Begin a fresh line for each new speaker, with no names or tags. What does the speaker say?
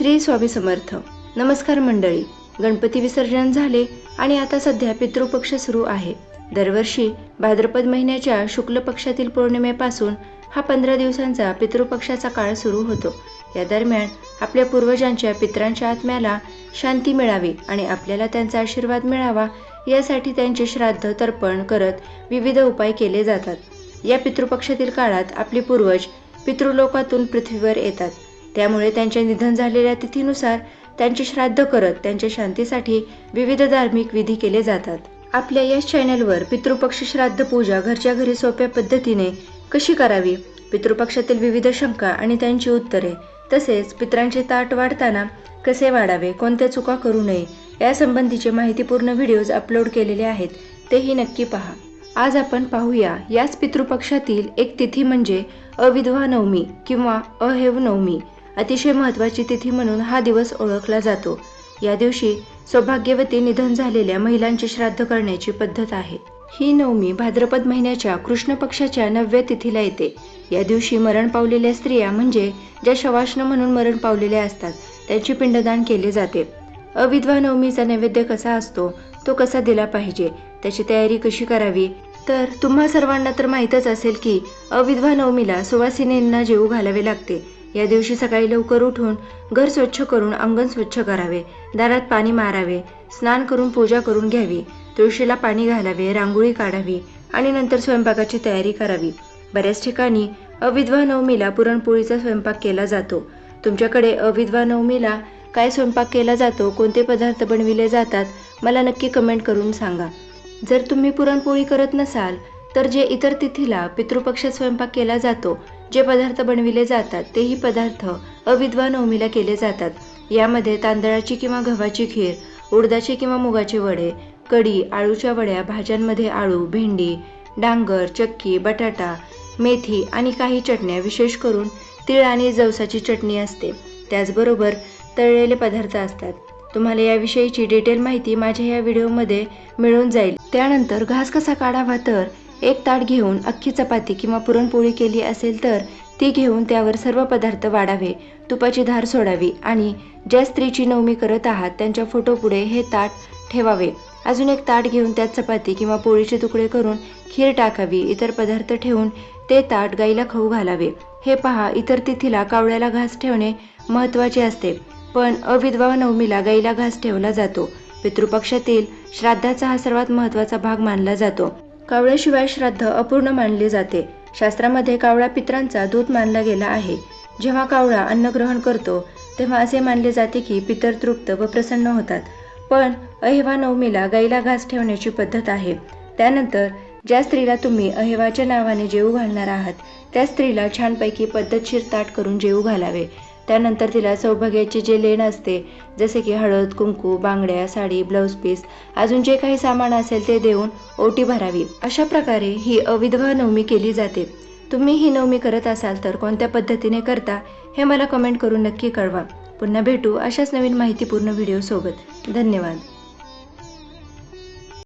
श्री स्वामी समर्थ. नमस्कार मंडळी. गणपती विसर्जन झाले आणि आता सध्या पितृपक्ष सुरू आहे. दरवर्षी भाद्रपद महिन्याच्या शुक्ल पक्षातील पौर्णिमेपासून हा पंधरा दिवसांचा पितृपक्षाचा काळ सुरू होतो. या दरम्यान आपल्या पूर्वजांच्या पित्रांच्या आत्म्याला शांती मिळावी आणि आपल्याला त्यांचा आशीर्वाद मिळावा यासाठी त्यांचे श्राद्ध तर्पण करत विविध उपाय केले जातात. या पितृपक्षातील काळात आपले पूर्वज पितृलोकातून पृथ्वीवर येतात. त्यामुळे त्यांचे निधन झालेल्या तिथीनुसार त्यांचे श्राद्ध करत त्यांच्या शांतीसाठी विविध धार्मिक विधी केले जातात. आपल्या या चॅनलवर पितृपक्ष श्राद्ध पूजा घरच्या घरी सोप्या पद्धतीने कशी करावी? पितृपक्षातील विविध शंका आणि त्यांची उत्तरे तसेच पित्रांचे ताट वाढताना कसे वाढावे कोणत्या चुका करू नये यासंबंधीचे माहितीपूर्ण व्हिडिओज अपलोड केलेले आहेत तेही नक्की पहा. आज आपण पाहूया याच पितृपक्षातील एक तिथी म्हणजे अविधवा नवमी किंवा अहेव नवमी. अतिशय महत्त्वाची तिथी म्हणून हा दिवस ओळखला जातो. या दिवशी सौभाग्यवती निधन झालेल्या महिलांचे श्राद्ध करण्याची पद्धत आहे. ही नवमी भाद्रपद महिन्याच्या कृष्ण पक्षाच्या नवव्या तिथीला येते. या दिवशी मरण पावलेल्या स्त्रिया म्हणजे ज्या शवाष्ण म्हणून मरण पावलेल्या असतात त्यांची पिंडदान केले जाते. अविधवा नवमीचा नैवेद्य कसा असतो तो कसा दिला पाहिजे त्याची तयारी कशी करावी? तर तुम्हा सर्वांना तर माहीतच असेल की अविधवा नवमीला सुवासिनींना जेवू घालावे लागते. या दिवशी सकाळी लवकर उठून घर स्वच्छ करून अंगण स्वच्छ करावे दारात पाणी मारावे स्नान करून पूजा करून घ्यावी तुळशीला पाणी घालावे रांगोळी काढावी आणि नंतर स्वयंपाकाची तयारी करावी. बऱ्याच ठिकाणी अविधवा नवमीला पुरणपोळीचा स्वयंपाक केला जातो. तुमच्याकडे अविधवा नवमीला काय स्वयंपाक केला जातो कोणते पदार्थ बनविले जातात मला नक्की कमेंट करून सांगा. जर तुम्ही पुरणपोळी करत नसाल तर जे इतर तिथीला पितृपक्षात स्वयंपाक केला जातो जे पदार्थ बनविले जातात तेही पदार्थ अविद्वा नवमीला केले जातात. यामध्ये तांदळाची किंवा गव्हाची खीर उडदाचे किंवा मुगाचे वडे कढी आळूच्या वड्या भाज्यांमध्ये आळू भेंडी डांगर चक्की बटाटा मेथी आणि काही चटण्या विशेष करून तीळ आणि जवसाची चटणी असते. त्याचबरोबर तळलेले पदार्थ असतात. तुम्हाला याविषयीची डिटेल माहिती माझ्या या व्हिडिओमध्ये मिळून जाईल. त्यानंतर घास कसा काढावा तर एक ताट घेऊन अख्खी चपाती किंवा पुरणपोळी केली असेल तर ती घेऊन त्यावर सर्व पदार्थ वाढावे तुपाची धार सोडावी आणि ज्या स्त्रीची नवमी करत आहात त्यांच्या फोटोपुढे हे ताट ठेवावे. अजून एक ताट घेऊन त्यात चपाती किंवा पोळीचे तुकडे करून खीर टाकावी इतर पदार्थ ठेवून ते ताट गाईला खाऊ घालावे. हे पहा इतर तिथीला कावळ्याला घास ठेवणे महत्त्वाचे असते पण अविधवा नवमीला गाईला घास ठेवला जातो. पितृपक्षातील श्राद्धाचा हा सर्वात महत्त्वाचा भाग मानला जातो. कावळ्याशिवाय श्राद्ध अपूर्ण मानले जाते. शास्त्रामध्ये कावळा पित्रांचा दूत मानला गेला आहे. जेव्हा कावळा अन्न ग्रहण करतो तेव्हा असे मानले जाते की पितर तृप्त व प्रसन्न होतात. पण अहेवा नवमीला गाईला घास ठेवण्याची पद्धत आहे. त्यानंतर ज्या स्त्रीला तुम्ही अहेवाच्या नावाने जेवू घालणार आहात त्या स्त्रीला छानपैकी पद्धतशीर ताट करून जेवू घालावे. त्यानंतर तिला सौभाग्याचे जे लेण असते जसे की हळद कुंकू बांगड्या साडी ब्लाऊज पीस अजून जे काही सामान असेल ते देऊन ओटी भरावी. अशा प्रकारे ही अविधवा नवमी केली जाते. तुम्ही ही नवमी करत असाल तर कोणत्या पद्धतीने करता हे मला कमेंट करून नक्की कळवा. पुन्हा भेटू अशाच नवीन माहितीपूर्ण व्हिडिओसोबत धन्यवाद.